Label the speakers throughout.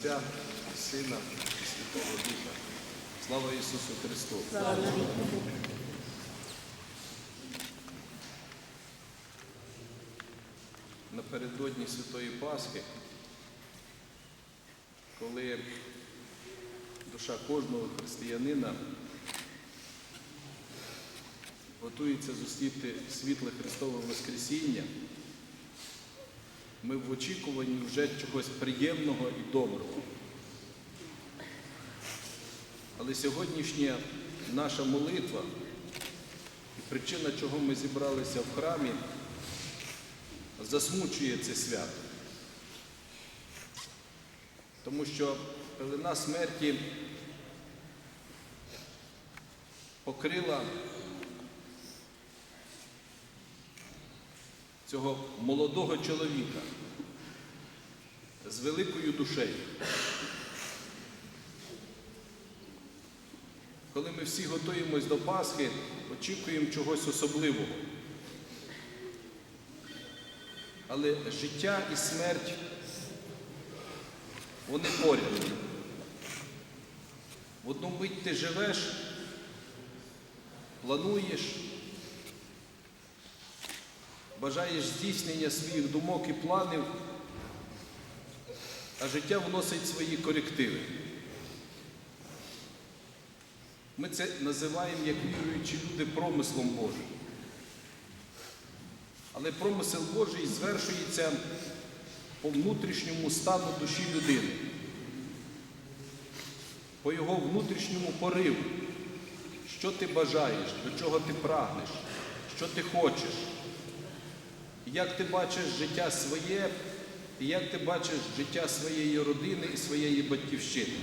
Speaker 1: Отця, і Сина і Святого Духа. Слава Ісусу Христу! Напередодні Святої Пасхи, коли душа кожного християнина готується зустріти світле Христове Воскресіння, ми в очікуванні вже чогось приємного і доброго. Але сьогоднішня наша молитва і причина, чого ми зібралися в храмі, засмучує це свято. Тому що пелена смерті покрила цього молодого чоловіка з великою душею. Коли ми всі готуємось до Пасхи, очікуємо чогось особливого. Але життя і смерть, вони поряд. В одну мить ти живеш, плануєш, бажаєш здійснення своїх думок і планів, а життя вносить свої корективи. Ми це називаємо, як віруючі люди, промислом Божим. Але промисел Божий звершується по внутрішньому стану душі людини, по його внутрішньому пориву, що ти бажаєш, до чого ти прагнеш, що ти хочеш, як ти бачиш життя своє, і як ти бачиш життя своєї родини і своєї батьківщини.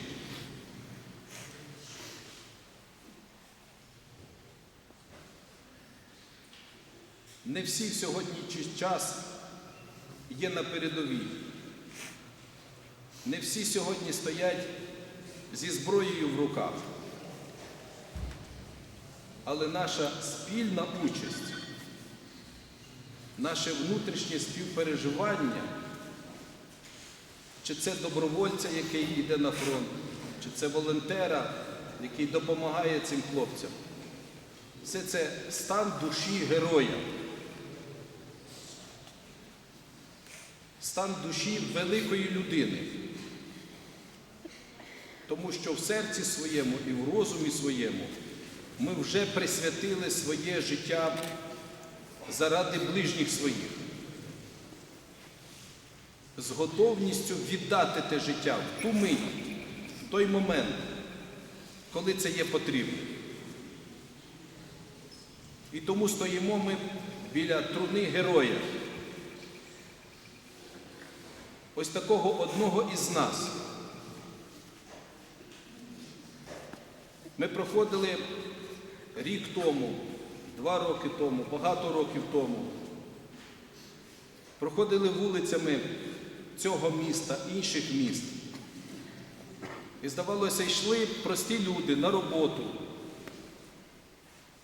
Speaker 1: Не всі в сьогоднішній час є на передовій. Не всі сьогодні стоять зі зброєю в руках. Але наша спільна участь, наше внутрішнє співпереживання, чи це добровольця, який йде на фронт, чи це волонтера, який допомагає цим хлопцям, все це стан душі героя. стан душі великої людини. Тому що в серці своєму і в розумі своєму ми вже присвятили своє життя заради ближніх своїх. З готовністю віддати те життя в ту мить, в той момент, коли це є потрібно. І тому стоїмо ми біля труни героя ось такого одного із нас. Ми проходили рік тому, два роки тому, багато років тому. Проходили вулицями цього міста, інших міст. І, здавалося, йшли прості люди на роботу.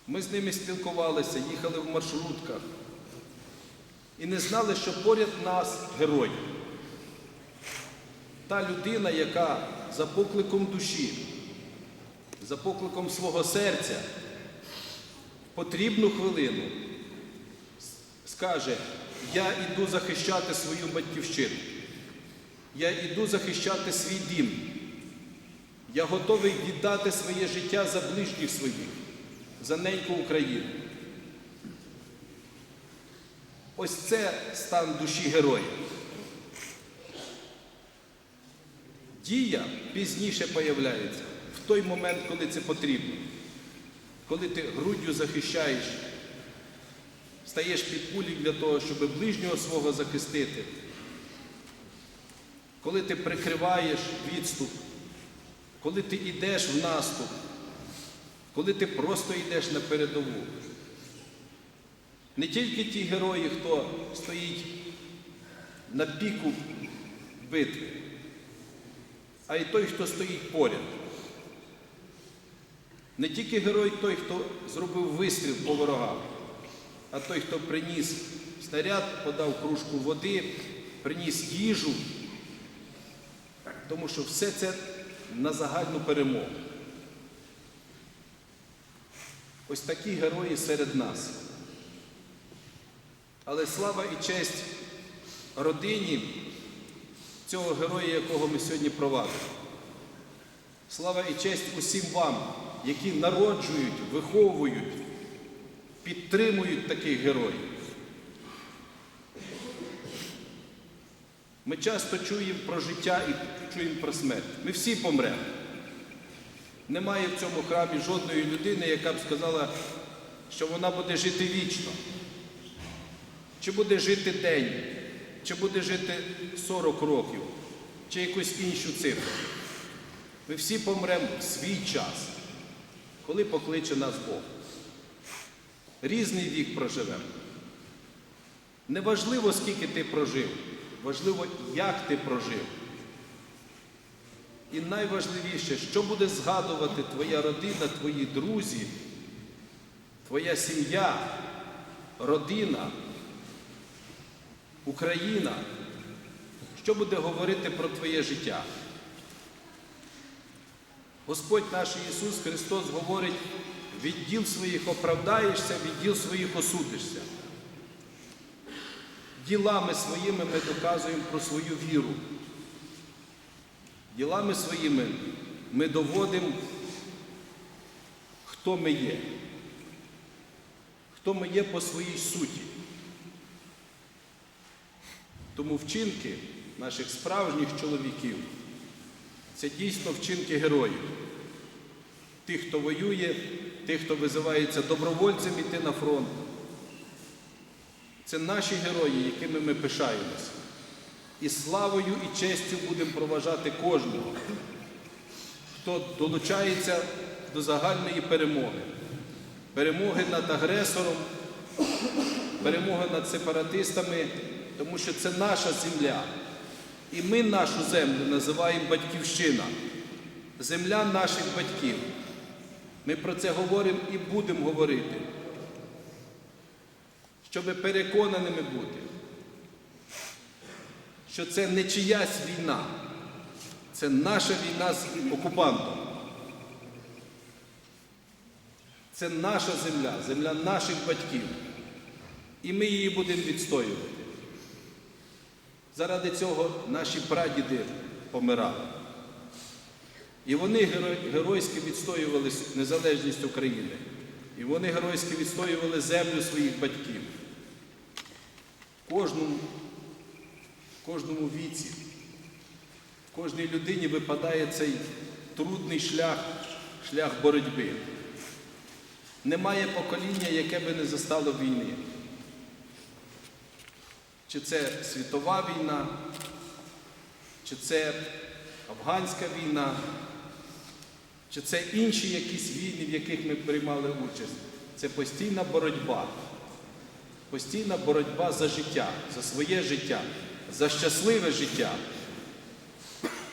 Speaker 1: Ми з ними спілкувалися, їхали в маршрутках і не знали, що поряд нас герой та людина, яка за покликом душі, за покликом свого серця в потрібну хвилину скаже, я йду захищати свою батьківщину, я йду захищати свій дім, я готовий віддати своє життя за ближніх своїх, за неньку Україну. Ось це стан душі героя. Дія пізніше появляється, в той момент, коли це потрібно. Коли ти груддю захищаєш, стаєш під кулі для того, щоб ближнього свого захистити. Коли ти прикриваєш відступ, коли ти йдеш в наступ, коли ти просто йдеш на передову. Не тільки ті герої, хто стоїть на піку битви а й той, хто стоїть поряд. Не тільки герой той, хто зробив вистріл по ворогам, а той, хто приніс снаряд, подав кружку води, приніс їжу, тому що все це на загальну перемогу. Ось такі герої серед нас. Але слава і честь родині цього героя, якого ми сьогодні провадимо. Слава і честь усім вам, які народжують, виховують, підтримують таких героїв. Ми часто чуємо про життя і чуємо про смерть. Ми всі помремо. Немає в цьому храмі жодної людини, яка б сказала, що вона буде жити вічно. Чи буде жити день, чи буде жити 40 років, чи якусь іншу цифру. Ми всі помремо в свій час, коли покличе нас Бог. Різний вік проживемо. Неважливо, скільки ти прожив, важливо, як ти прожив. І найважливіше, що буде згадувати твоя родина, твої друзі, твоя сім'я, родина, Україна, що буде говорити про твоє життя. Господь наш Ісус Христос говорить, від діл своїх оправдаєшся, від діл своїх осудишся. Ділами своїми ми доказуємо про свою віру. Ділами своїми ми доводимо, хто ми є, хто ми є по своїй суті. Тому вчинки наших справжніх чоловіків це дійсно вчинки героїв. Тих, хто воює, тих, хто визивається добровольцем іти на фронт. Це наші герої, якими ми пишаємося. І славою і честю будемо проважати кожного, хто долучається до загальної перемоги. Перемоги над агресором, перемоги над сепаратистами, тому що це наша земля. І ми нашу землю називаємо батьківщина, земля наших батьків. Ми про це говоримо і будемо говорити, щоб переконаними бути, що це не чиясь війна, це наша війна з окупантом. Це наша земля, земля наших батьків. І ми її будемо відстоювати. Заради цього наші прадіди помирали. І вони геро- геройськи відстоювали незалежність України. І вони геройськи відстоювали землю своїх батьків. Кожному, кожному віці, кожній людині випадає цей трудний шлях, шлях боротьби. Немає покоління, яке би не застало війни. Чи це світова війна, чи це афганська війна, чи це інші якісь війни, в яких ми приймали участь. Це постійна боротьба. Постійна боротьба за життя, за своє життя, за щасливе життя.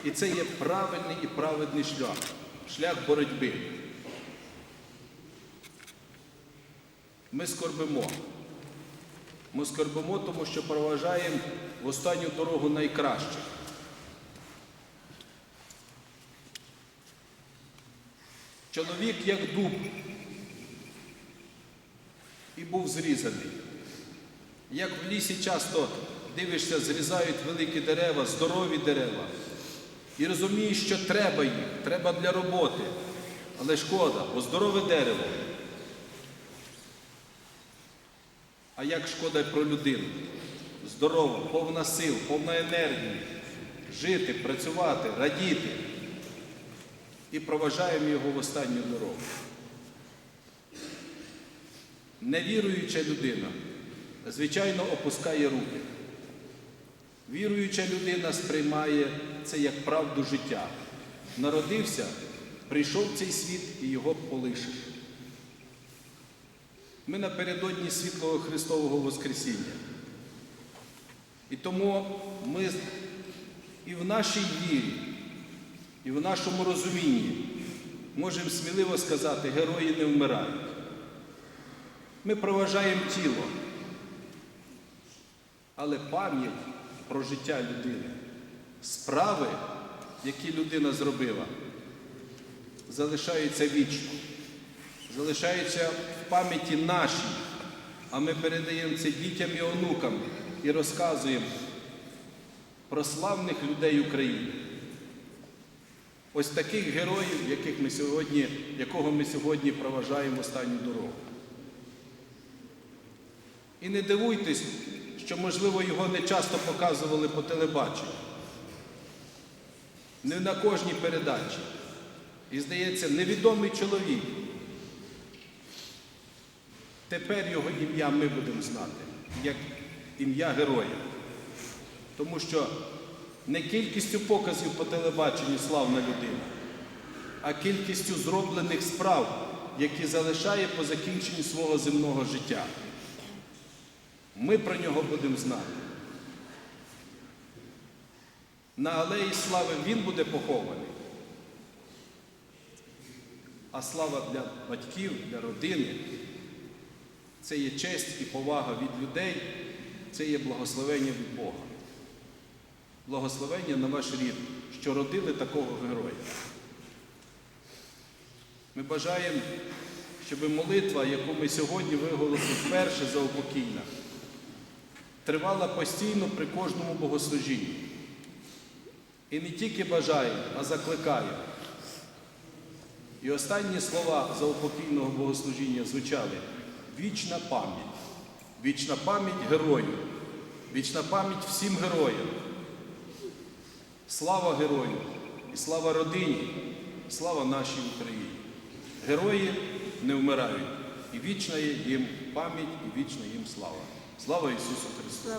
Speaker 1: І це є правильний і праведний шлях, шлях боротьби. Ми скорбимо. Ми скорбимо, тому що проважаємо в останню дорогу найкращих. Чоловік як дуб і був зрізаний. Як в лісі часто дивишся, зрізають великі дерева, здорові дерева. І розумієш, що треба їх, треба для роботи. Але шкода, бо здорове дерево. А як шкода про людину? Здорова, повна сил, повна енергії. Жити, працювати, радіти. І проважаємо його в останню дорогу. Невіруюча людина, звичайно, опускає руки. Віруюча людина сприймає це як правду життя. Народився, прийшов в цей світ і його полишиш. Ми напередодні світлого Христового Воскресіння. І тому ми і в нашій вірі, і в нашому розумінні можемо сміливо сказати, герої не вмирають. Ми проважаємо тіло, але пам'ять про життя людини, справи які людина зробила, залишаються вічно, залишаються в пам'яті нашій, а ми передаємо це дітям і онукам і розказуємо про славних людей України. Ось таких героїв, яких ми сьогодні, якого ми сьогодні проважаємо останню дорогу. І не дивуйтесь, що, можливо, його не часто показували по телебаченню. Не на кожній передачі. І здається, невідомий чоловік. Тепер його ім'я ми будемо знати, як ім'я героя. Тому що не кількістю показів по телебаченню славна людина, а кількістю зроблених справ, які залишає по закінченні свого земного життя. Ми про нього будемо знати. На алеї слави він буде похований. А слава для батьків, для родини це є честь і повага від людей, це є благословення від Бога. Благословення на ваш рід, що родили такого героя. Ми бажаємо, щоб молитва, яку ми сьогодні виголосили вперше за упокійна, тривала постійно при кожному богослужінні. І не тільки бажаємо, а закликаємо. І останні слова заупокійного богослужіння звучали вічна пам'ять, вічна пам'ять герою, вічна пам'ять всім героям. Слава герою і слава родині, слава нашій Україні. Герої не вмирають, і вічна їм пам'ять, і вічна їм слава. Слава Ісусу Христу!